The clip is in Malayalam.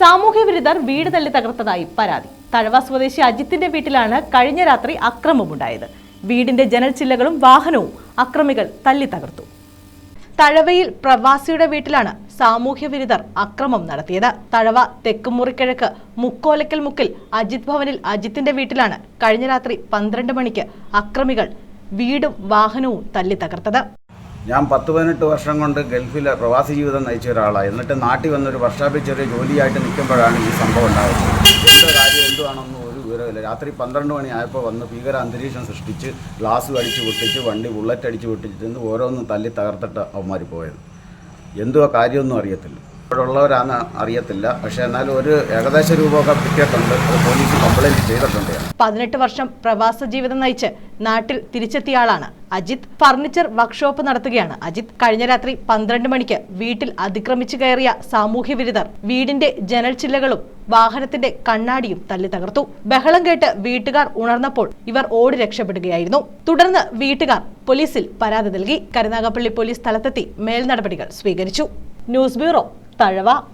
സാമൂഹ്യ വിരുദ്ധർ വീട് തള്ളി തകർത്തതായി പരാതി. തഴവ സ്വദേശി അജിത്തിന്റെ വീട്ടിലാണ് കഴിഞ്ഞ രാത്രി അക്രമമുണ്ടായത്. വീടിന്റെ ജനൽ ചില്ലകളും വാഹനവും അക്രമികൾ തല്ലി തകർത്തു. തഴവയിൽ പ്രവാസിയുടെ വീട്ടിലാണ് സാമൂഹ്യ വിരുദ്ധർ അക്രമം നടത്തിയത്. തഴവ തെക്കുമുറിക്കിഴക്ക് മുക്കോലക്കൽ മുക്കിൽ അജിത് ഭവനിൽ അജിത്തിന്റെ വീട്ടിലാണ് കഴിഞ്ഞ രാത്രി പന്ത്രണ്ട് മണിക്ക് അക്രമികൾ വീടും വാഹനവും തല്ലി തകർത്തത്. ഞാൻ പത്ത് പതിനെട്ട് വർഷം കൊണ്ട് ഗൾഫിൽ പ്രവാസി ജീവിതം നയിച്ച ഒരാളാണ് എന്നിട്ട് നാട്ടിൽ വന്നൊരു വർഷാപ്പിൽ ചെറിയ ജോലിയായിട്ട് നിൽക്കുമ്പോഴാണ് ഈ സംഭവം ഉണ്ടായത്. എന്തോ കാര്യം എന്തുവാണെന്ന് ഒരു വിവരമില്ല രാത്രി പന്ത്രണ്ട് മണി ആയപ്പോൾ വന്ന് ഭീകര അന്തരീക്ഷം സൃഷ്ടിച്ച് ഗ്ലാസ് അടിച്ച് പൊട്ടിച്ച് വണ്ടി ബുള്ളറ്റ് അടിച്ച് പൊട്ടിച്ചിട്ട് ഓരോന്നും തല്ലി തകർത്തിട്ട് അവന്മാർ പോയത്. എന്തുവാ കാര്യമൊന്നും അറിയത്തില്ല. ഇവിടെയുള്ളവരാന്ന് അറിയത്തില്ല. പക്ഷെ എന്നാലും ഒരു ഏകദേശ രൂപമൊക്കെ കിട്ടിയിട്ടുണ്ട്. പോലീസ് കംപ്ലൈന്റ് ചെയ്തിട്ടുണ്ട്. പതിനെട്ട് വർഷം പ്രവാസ ജീവിതം നയിച്ച് നാട്ടിൽ തിരിച്ചെത്തിയ ആളാണ് അജിത്. ഫർണിച്ചർ വർക്ക്ഷോപ്പ് നടത്തുകയാണ്. അജിത് കഴിഞ്ഞ രാത്രി പന്ത്രണ്ട് മണിക്ക് വീട്ടിൽ അതിക്രമിച്ചു കയറിയ സാമൂഹ്യ വിരുദ്ധർ വീടിന്റെ ജനൽ ചില്ലകളും വാഹനത്തിന്റെ കണ്ണാടിയും തല്ലി തകർത്തു. ബഹളം കേട്ട് വീട്ടുകാർ ഉണർന്നപ്പോൾ ഇവർ ഓടി രക്ഷപ്പെടുകയായിരുന്നു. തുടർന്ന് വീട്ടുകാർ പോലീസിൽ പരാതി നൽകി. കരുനാഗപ്പള്ളി പോലീസ് സ്ഥലത്തെത്തി മേൽനടപടികൾ സ്വീകരിച്ചു. News bureau Thazhava.